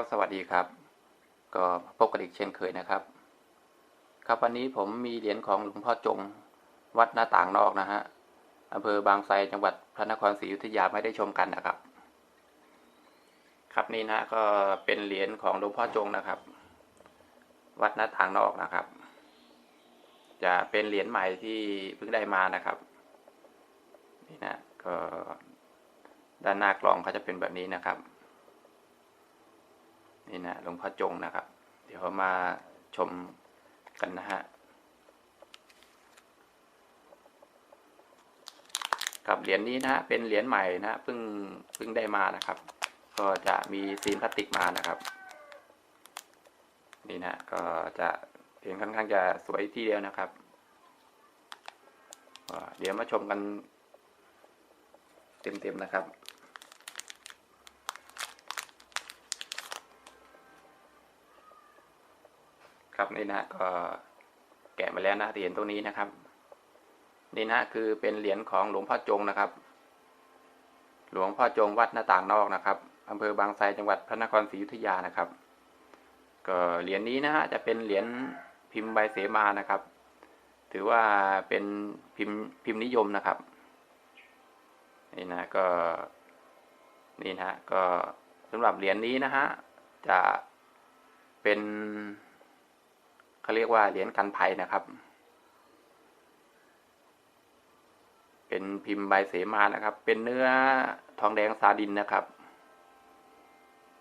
ครับ สวัสดีครับ ก็พบกันอีกเช่นเคยนะครับ ครับวันนี้ผมมีเหรียญของหลวงพ่อจง วัดหน้าต่างนอกนะฮะอำเภอบางไทรจังหวัดพระนครศรีอยุธยาไม่ได้ชมกันนะครับ ครับนี่นะก็เป็นเหรียญของหลวงพ่อจงนะครับ วัดหน้าต่างนอกนะครับ จะเป็นเหรียญใหม่ที่เพิ่งได้มานะครับ นี่นะก็ด้านหน้ากล่องเขาจะเป็นแบบนี้นะครับ นี่นะหลวงพ่อจงนะครับ เดี๋ยวมาชมกันนะฮะกับเหรียญนี้นะฮะเป็นเหรียญใหม่นะเพิ่งเพิ่งได้มานะครับ ก็จะมีซีนพลาสติกมานะครับ นี่นะก็จะเหรียญค่อนข้างจะสวยทีเดียวนะครับ เดี๋ยวมาชมกันเต็มๆนะครับ ครับนี่นะก็แกะมาแล้วนะเหรียญตัวนี้นะครับ นี่นะคือเป็นเหรียญของหลวงพ่อจงนะครับ หลวงพ่อจงวัดหน้าต่างนอกนะครับอำเภอบางไทรจังหวัดพระนครศรีอยุธยานะครับ ก็เหรียญนี้นะฮะจะเป็นเหรียญพิมพ์ใบเสมานะครับ ถือว่าเป็นพิมพ์พิมพ์นิยมนะครับนี่นะก็นี่นะก็สำหรับเหรียญนี้นะฮะจะเป็น เขาเรียกว่าเหรียญกันภัยนะครับ เป็นพิมพ์ใบเสมานะครับ เป็นเนื้อทองแดงซาดินนะครับ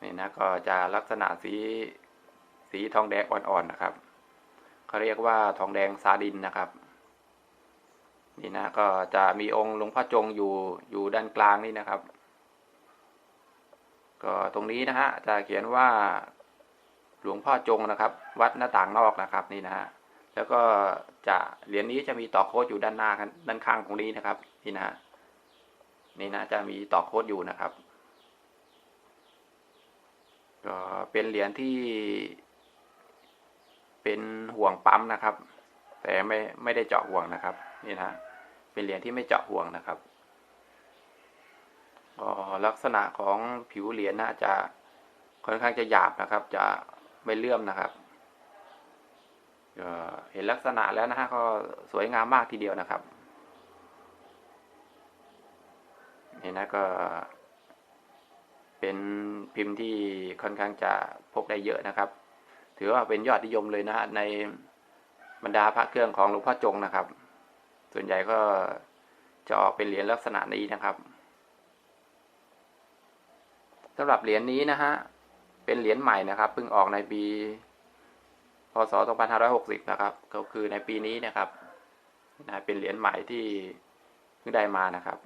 นี่นะก็จะลักษณะสีสีทองแดงอ่อนๆนะครับเขาเรียกว่าทองแดงซาดินนะครับนี่นะก็จะมีองค์หลวงพ่อจงอยู่อยู่ด้านกลางนี่นะครับ ก็ตรงนี้นะฮะจะเขียนว่า หลวงพ่อจงนะครับ วัดหน้าต่างนอกนะครับนี่นะฮะแล้วก็จะเหรียญนี้จะมีต่อโค้ดอยู่ด้านหน้าด้านข้างตรงนี้นะครับ นี่นะฮะนี่นะจะมีต่อโค้ดอยู่นะครับก็เป็นเหรียญที่ เป็นห่วงปั๊มนะครับ แต่ไม่ไม่ได้เจาะห่วงนะครับ นี่นะเป็นเหรียญที่ไม่เจาะห่วงนะครับก็ลักษณะของผิวเหรียญน่าจะค่อนข้างจะหยาบนะครับ จะ ไม่เลื่อมนะครับเห็นลักษณะแล้วนะฮะก็สวยงามมากทีเดียวนะครับนี่นะก็เป็นพิมพ์ที่ค่อนข้างจะพกได้เยอะนะครับ ถือว่าเป็นยอดนิยมเลยนะฮะในบรรดาพระเครื่องของหลวงพ่อจงนะครับ ส่วนใหญ่ก็จะออกเป็นเหรียญลักษณะนี้นะครับสำหรับเหรียญนี้นะฮะ เป็นเหรียญใหม่นะครับเพิ่งออกในปี พศ 2560 นะครับ ก็คือในปีนี้นะครับนะเป็นเหรียญใหม่ที่เพิ่งได้มานะครับ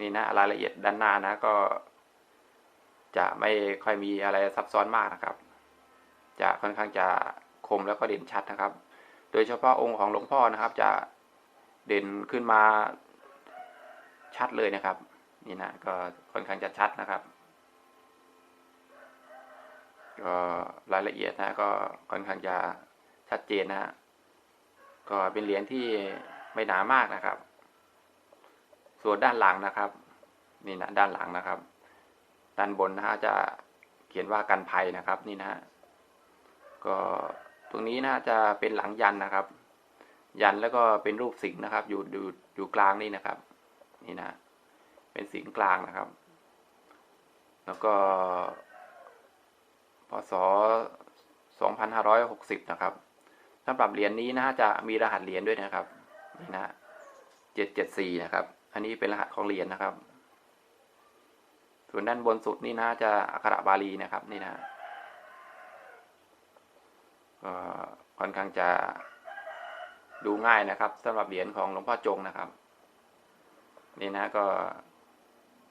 นี่นะรายละเอียดด้านหน้านะก็ จะไม่ค่อยมีอะไรซับซ้อนมากนะครับ จะค่อนข้างจะคมแล้วก็เด่นชัดนะครับ โดยเฉพาะองค์ของหลวงพ่อนะครับ จะเด่นขึ้นมาชัดเลยนะครับ นี่นะก็ค่อนข้างจะชัดนะครับ ก็รายละเอียดนะก็ค่อนข้างจะชัดเจนนะฮะก็เป็นเหรียญที่ไม่หนามากนะครับ ส่วนด้านหลังนะครับ นี่นะด้านหลังนะครับ ด้านบนนะฮะจะเขียนว่ากันภัยนะครับ นี่นะฮะก็ตรงนี้นะจะเป็นหลังยันนะครับ ยันแล้วก็เป็นรูปสิงนะครับ อยู่อยู่อยู่กลางนี่นะครับ นี่นะ เป็นสิงกลางนะครับ แล้วก็ พศ 2560 นะครับสำหรับเหรียญนี้นะจะมีรหัสเหรียญด้วยนะครับนี่นะ774 นะครับ อันนี้เป็นรหัสของเหรียญนะครับ ส่วนด้านบนสุดนี่นะจะอักขระบาลีนะครับนี่นะก็ค่อนข้างจะดูง่ายนะครับสำหรับเหรียญของหลวงพ่อจงนะครับ นี่นะก็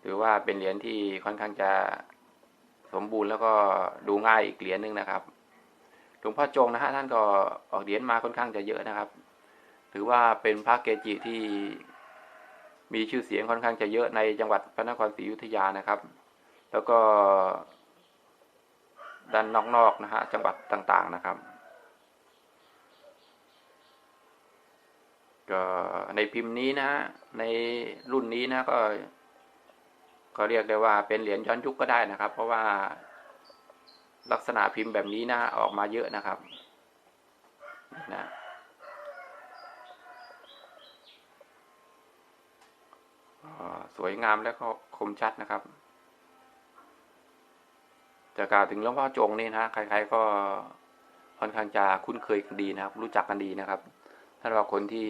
ถือว่าเป็นเหรียญที่ค่อนข้างจะ สมบูรณ์แล้วก็ดูง่ายอีกเหรียญหนึ่งนะครับหลวงพ่อจงนะฮะท่านก็ออกเหรียญมาค่อนข้างจะเยอะนะครับ ถือว่าเป็นพระเกจิที่มีชื่อเสียงค่อนข้างจะเยอะในจังหวัดพระนครศรีอยุธยานะครับ แล้วก็ด้านนอกๆนะฮะจังหวัดต่างๆนะครับก็ในพิมพ์นี้นะในรุ่นนี้นะก็ ก็เรียกได้ว่าเป็นเหรียญย้อนยุคก็ได้นะครับ เพราะว่าลักษณะพิมพ์แบบนี้นะออกมาเยอะนะครับนะสวยงามและก็คมชัดนะครับจะกล่าวถึงหลวงพ่อจงนี่นะใครๆก็ค่อนข้างจะคุ้นเคยกันดีนะครับ รู้จักกันดีนะครับถ้าเราคนที่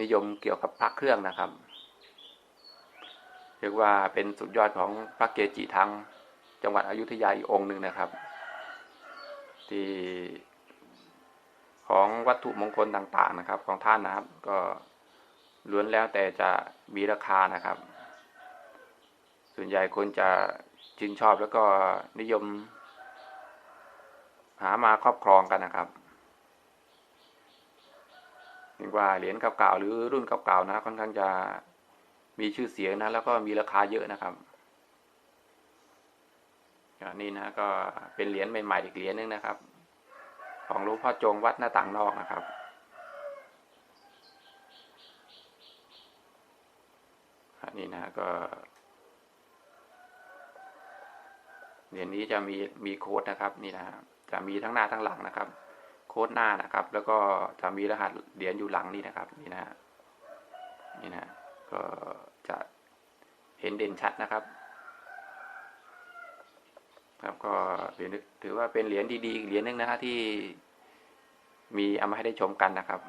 นิยมเกี่ยวกับพระเครื่องนะครับ รียกว่าเป็นสุดยอดของพระเกจิทางจังหวัดอยุธยาอีกองค์หนึ่งนะครับ ที่ของวัตถุมงคลต่างๆนะครับ ของท่านนะครับ ก็ล้วนแล้วแต่จะมีราคานะครับ ส่วนใหญ่คนจะชื่นชอบแล้วก็นิยม หามาครอบครองกันนะครับเรียกว่าเหรียญเก่าๆหรือรุ่นเก่าๆนะค่อนข้างจะ มีชื่อเสียงนะ แล้วก็มีราคาเยอะนะครับนนี้นะก็เป็นเหรียญใหม่ๆอีกเหรียญหนึงนะครับ ของหลวงพ่อจงวัดหน้าต่างนอกนะครับอันนี้นะก็เหรียญนี้จะมีมีโค้ดนะครับ นี่นะจะมีทั้งหน้าทั้งหลังนะครับ โค้ดหน้านะครับ แล้วก็จะมีรหัสเหรียญอยู่หลังนี่นะครับ นี่นะนี่นะ ก็จะเห็นเด่นชัดนะครับ ครับก็ถือถือว่าเป็นเหรียญดีๆเหรียญหนึ่งนะฮะที่มีเอามาให้ได้ชมกันนะครับ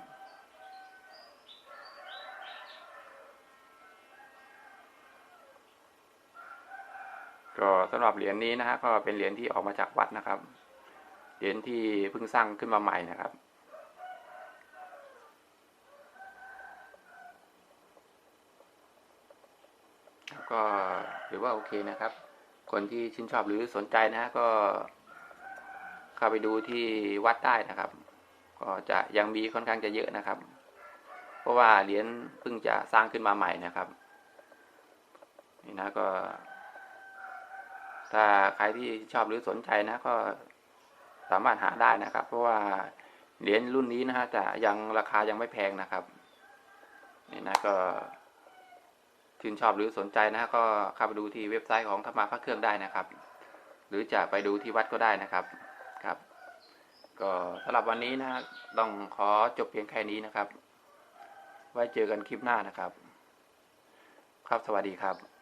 ก็สำหรับเหรียญนี้นะฮะก็เป็นเหรียญที่ออกมาจากวัดนะครับ เหรียญที่เพิ่งสร้างขึ้นมาใหม่นะครับ ก็ถือว่าโอเคนะครับ คนที่ชื่นชอบหรือสนใจนะก็ เข้าไปดูที่วัดได้นะครับ ก็จะยังมีค่อนข้างจะเยอะนะครับ เพราะว่าเหรียญเพิ่งจะสร้างขึ้นมาใหม่นะครับนี่นะก็ ถ้าใครที่ชอบหรือสนใจนะก็สามารถหาได้นะครับ เพราะว่าเหรียญรุ่นนี้นะฮะจะยังราคายังไม่แพงนะครับนี่นะก็ ชื่นชอบหรือสนใจนะก็เข้าไปดูที่เว็บไซต์ของธรรมาพระเครื่องได้นะครับ หรือจะไปดูที่วัดก็ได้นะครับครับ ก็สำหรับวันนี้นะต้องขอจบเพียงแค่นี้นะครับ ไว้เจอกันคลิปหน้านะครับ ครับสวัสดีครับ